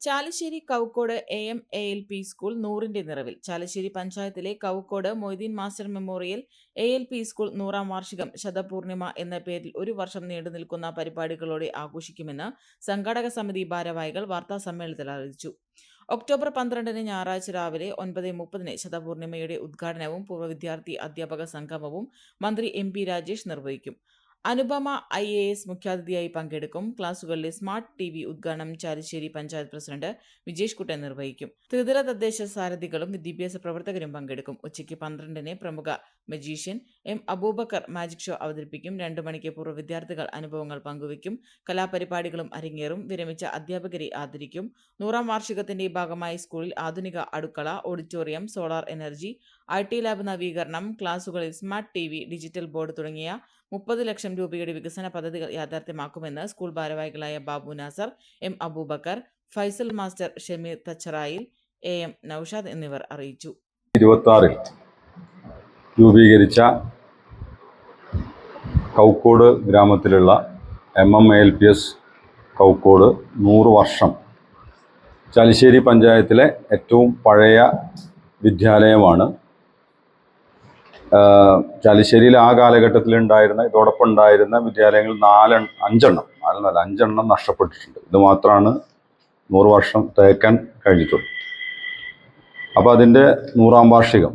Chalissery Kaukkode A M A L P school നൂറിന്റെ നിറവിൽ. ചാലശ്ശേരി പഞ്ചായത്തിലെ Kaukkode Moideen master memorial A L P school നൂറാം വാർഷികം ശതപൂർണിമ എന്ന പേരിൽ ഒരു വർഷം നീണ്ടു നിൽക്കുന്ന പരിപാടികളോടെ ആഘോഷിക്കുമെന്ന് സംഘാടക സമിതി ഭാരവാഹികൾ വാർത്താ സമ്മേളനത്തിൽ അറിയിച്ചു. ഒക്ടോബർ പന്ത്രണ്ടിന് ഞായറാഴ്ച രാവിലെ ഒൻപത് മുപ്പതിന് ശതപൂർണിമയുടെ ഉദ്ഘാടനവും പൂർവ വിദ്യാർത്ഥി അധ്യാപക സംഗമവും മന്ത്രി എം പി രാജേഷ് നിർവഹിക്കും. അനുപമ ഐ എ എസ് മുഖ്യാതിഥിയായി പങ്കെടുക്കും. ക്ലാസുകളിലെ സ്മാർട്ട് ടി വി ഉദ്ഘാടനം ചാലിശ്ശേരി പഞ്ചായത്ത് പ്രസിഡന്റ് വിജേഷ് കുട്ടൻ നിർവഹിക്കും. ത്രിതല തദ്ദേശ സാരഥികളും വിദ്യാഭ്യാസ പ്രവർത്തകരും പങ്കെടുക്കും. ഉച്ചയ്ക്ക് പന്ത്രണ്ടിന് പ്രമുഖ magician M Aboobacker magic show അവതരിപ്പിക്കും. രണ്ടു മണിക്ക് പൂർവ വിദ്യാർത്ഥികൾ അനുഭവങ്ങൾ പങ്കുവയ്ക്കും. കലാപരിപാടികളും അരങ്ങേറും. വിരമിച്ച അധ്യാപകരെ ആദരിക്കും. നൂറാം വാർഷികത്തിന്റെ ഭാഗമായി സ്കൂളിൽ ആധുനിക അടുക്കള auditorium solar energy I T lab നവീകരണം ക്ലാസുകളിൽ smart T V digital board തുടങ്ങിയ മുപ്പത് ലക്ഷം രൂപയുടെ വികസന പദ്ധതികൾ യാഥാർത്ഥ്യമാക്കുമെന്ന് സ്കൂൾ ഭാരവാഹികളായ Babu Nasar M Aboobacker Faisal master Shameer Thacharayil A M Noushad എന്നിവർ അറിയിച്ചു. ഇരുപത്തി രൂപീകരിച്ച കൗക്കോട് ഗ്രാമത്തിലുള്ള M M L P S Kaukkode നൂറ് വർഷം. ചാലിശ്ശേരി പഞ്ചായത്തിലെ ഏറ്റവും പഴയ വിദ്യാലയമാണ്. ചാലിശ്ശേരിയിൽ ആ കാലഘട്ടത്തിൽ ഉണ്ടായിരുന്ന ഇതോടൊപ്പം ഉണ്ടായിരുന്ന വിദ്യാലയങ്ങൾ നാലെണ്ണം അഞ്ചെണ്ണം. നാലെണ്ണല്ല അഞ്ചെണ്ണം നഷ്ടപ്പെട്ടിട്ടുണ്ട്. ഇത് മാത്രമാണ് നൂറ് വർഷം തേക്കാൻ കഴിഞ്ഞിട്ടുള്ളൂ. അപ്പോൾ അതിന്റെ നൂറാം വാർഷികം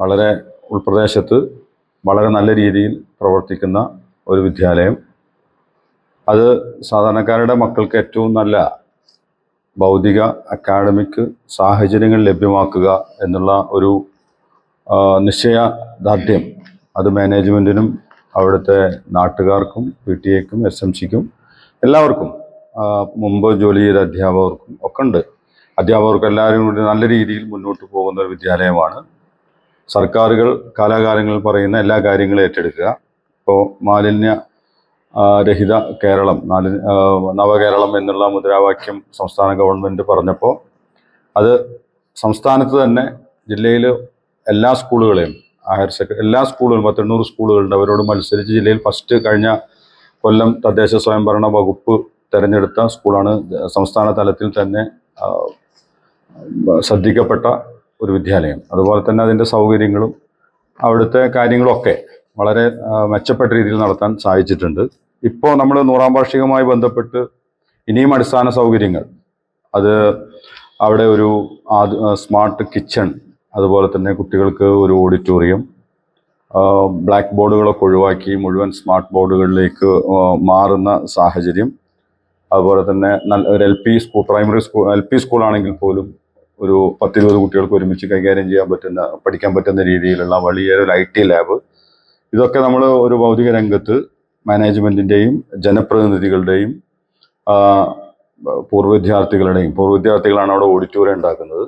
വളരെ ഉൾപ്രദേശത്ത് വളരെ നല്ല രീതിയിൽ പ്രവർത്തിക്കുന്ന ഒരു വിദ്യാലയം. അത് സാധാരണക്കാരുടെ മക്കൾക്ക് ഏറ്റവും നല്ല ഭൗതിക അക്കാഡമിക് സാഹചര്യങ്ങൾ ലഭ്യമാക്കുക എന്നുള്ള ഒരു നിശ്ചയ നിശ്ചയദാർഢ്യം അത് മാനേജ്മെന്റിനും അവിടുത്തെ നാട്ടുകാർക്കും പി ടി എക്കും എസ് എം സിക്കും എല്ലാവർക്കും മുമ്പ് ജോലി ചെയ്ത അധ്യാപകർക്കും ഒക്കെ ഉണ്ട്. അധ്യാപകർക്ക് എല്ലാവരും കൂടി നല്ല രീതിയിൽ മുന്നോട്ട് പോകുന്ന ഒരു വിദ്യാലയമാണ്. സർക്കാരുകൾ കാലാകാലങ്ങളിൽ പറയുന്ന എല്ലാ കാര്യങ്ങളും ഏറ്റെടുക്കുക. ഇപ്പോൾ മാലിന്യ രഹിത കേരളം നാല് നവകേരളം എന്നുള്ള മുദ്രാവാക്യം സംസ്ഥാന ഗവൺമെന്റ് പറഞ്ഞപ്പോൾ അത് സംസ്ഥാനത്ത് തന്നെ ജില്ലയിൽ എല്ലാ സ്കൂളുകളെയും ഹയർ സെക്കൻഡറി എല്ലാ സ്കൂളുകളും പത്തെണ്ണൂറ് സ്കൂളുകളുണ്ട്. അവരോട് മത്സരിച്ച് ജില്ലയിൽ ഫസ്റ്റ് കഴിഞ്ഞ കൊല്ലം തദ്ദേശ സ്വയംഭരണ വകുപ്പ് തിരഞ്ഞെടുത്ത സ്കൂളാണ് സംസ്ഥാന തലത്തിൽ തന്നെ ശ്രദ്ധിക്കപ്പെട്ട ഒരു വിദ്യാലയം. അതുപോലെ തന്നെ അതിന്റെ സൗകര്യങ്ങളും അവിടുത്തെ കാര്യങ്ങളൊക്കെ വളരെ മെച്ചപ്പെട്ട രീതിയിൽ നടത്താൻ സാധിച്ചിട്ടുണ്ട്. ഇപ്പോൾ നമ്മൾ നൂറാം വാർഷികവുമായി ബന്ധപ്പെട്ട് ഇനിയും അടിസ്ഥാന സൗകര്യങ്ങൾ. അത് അവിടെ ഒരു സ്മാർട്ട് കിച്ചൺ അതുപോലെ തന്നെ കുട്ടികൾക്ക് ഒരു ഓഡിറ്റോറിയം ബ്ലാക്ക് ബോർഡുകളൊക്കെ ഒഴിവാക്കി മുഴുവൻ സ്മാർട്ട് ബോർഡുകളിലേക്ക് മാറുന്ന സാഹചര്യം. അതുപോലെ തന്നെ നല്ല ഒരു L P school primary school L P സ്കൂളാണെങ്കിൽ പോലും ഒരു പത്തിരുപത് കുട്ടികൾക്ക് ഒരുമിച്ച് കൈകാര്യം ചെയ്യാൻ പറ്റുന്ന പഠിക്കാൻ പറ്റുന്ന രീതിയിലുള്ള വലിയൊരു ഐ ടി ലാബ്. ഇതൊക്കെ നമ്മൾ ഒരു ഭൗതിക രംഗത്ത് മാനേജ്മെന്റിന്റെയും ജനപ്രതിനിധികളുടെയും പൂർവ വിദ്യാർത്ഥികളുടെയും പൂർവ വിദ്യാർത്ഥികളാണ് അവിടെ ഓഡിറ്റോറിയം ഉണ്ടാക്കുന്നത്.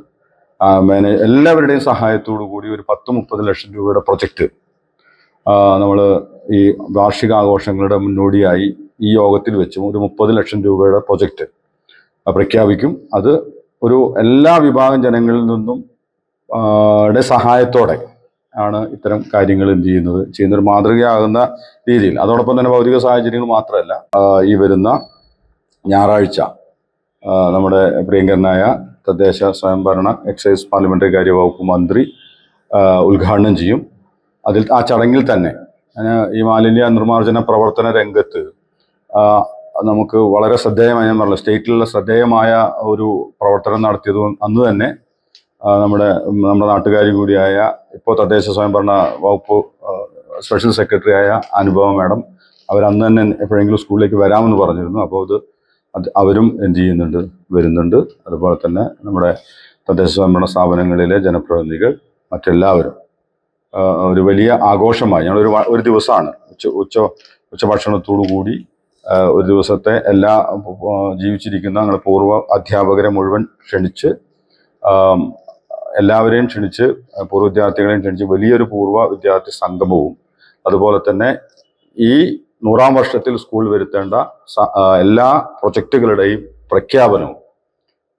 മാനേജ് എല്ലാവരുടെയും സഹായത്തോടു കൂടി ഒരു പത്ത് മുപ്പത് ലക്ഷം രൂപയുടെ പ്രൊജക്റ്റ് നമ്മൾ ഈ വാർഷികാഘോഷങ്ങളുടെ മുന്നോടിയായി ഈ യോഗത്തിൽ വെച്ചും ഒരു മുപ്പത് ലക്ഷം രൂപയുടെ പ്രൊജക്റ്റ് പ്രഖ്യാപിക്കും. അത് ഒരു എല്ലാ വിഭാഗം ജനങ്ങളിൽ നിന്നും സഹായത്തോടെ ആണ് ഇത്തരം കാര്യങ്ങൾ എന്ത് ചെയ്യുന്നത്? ചെയ്യുന്നൊരു മാതൃകയാകുന്ന രീതിയിൽ. അതോടൊപ്പം തന്നെ ഭൗതിക സാഹചര്യങ്ങൾ മാത്രമല്ല ഈ വരുന്ന ഞായറാഴ്ച നമ്മുടെ പ്രിയങ്കരനായ തദ്ദേശ സ്വയംഭരണ എക്സൈസ് പാർലമെന്ററി കാര്യ വകുപ്പ് മന്ത്രി ഉദ്ഘാടനം ചെയ്യും. അതിൽ ആ ചടങ്ങിൽ തന്നെ ഈ മാലിന്യ നിർമ്മാർജന പ്രവർത്തന രംഗത്ത് നമുക്ക് വളരെ ശ്രദ്ധേയമായ ഞാൻ പറഞ്ഞില്ല സ്റ്റേറ്റിലുള്ള ശ്രദ്ധേയമായ ഒരു പ്രവർത്തനം നടത്തിയത് അന്ന് തന്നെ നമ്മുടെ നമ്മുടെ നാട്ടുകാരി കൂടിയായ ഇപ്പോൾ തദ്ദേശ സ്വയംഭരണ വകുപ്പ് സ്പെഷ്യൽ സെക്രട്ടറി ആയ അനുഭവ മാഡം അവരന്ന് തന്നെ എപ്പോഴെങ്കിലും സ്കൂളിലേക്ക് വരാമെന്ന് പറഞ്ഞിരുന്നു. അപ്പോൾ അത് അവരും എന്ത് ചെയ്യുന്നുണ്ട് വരുന്നുണ്ട്. അതുപോലെ തന്നെ നമ്മുടെ തദ്ദേശ സ്വയംഭരണ സ്ഥാപനങ്ങളിലെ ജനപ്രതിനിധികൾ മറ്റെല്ലാവരും. ഒരു വലിയ ആഘോഷമായി. ഞങ്ങളൊരു ഒരു ദിവസമാണ് ഉച്ച ഉച്ച ഉച്ചഭക്ഷണത്തോടു കൂടി ഒരു ദിവസത്തെ എല്ലാ ജീവിച്ചിരിക്കുന്ന ഞങ്ങളുടെ പൂർവ അധ്യാപകരെ മുഴുവൻ ക്ഷണിച്ച് എല്ലാവരെയും ക്ഷണിച്ച് പൂർവ വിദ്യാർത്ഥികളെയും ക്ഷണിച്ച് വലിയൊരു പൂർവ വിദ്യാർത്ഥി സംഗമവും. അതുപോലെ തന്നെ ഈ നൂറാം വർഷത്തിൽ സ്കൂൾ വരുത്തേണ്ട എല്ലാ പ്രൊജക്റ്റുകളുടെയും പ്രഖ്യാപനവും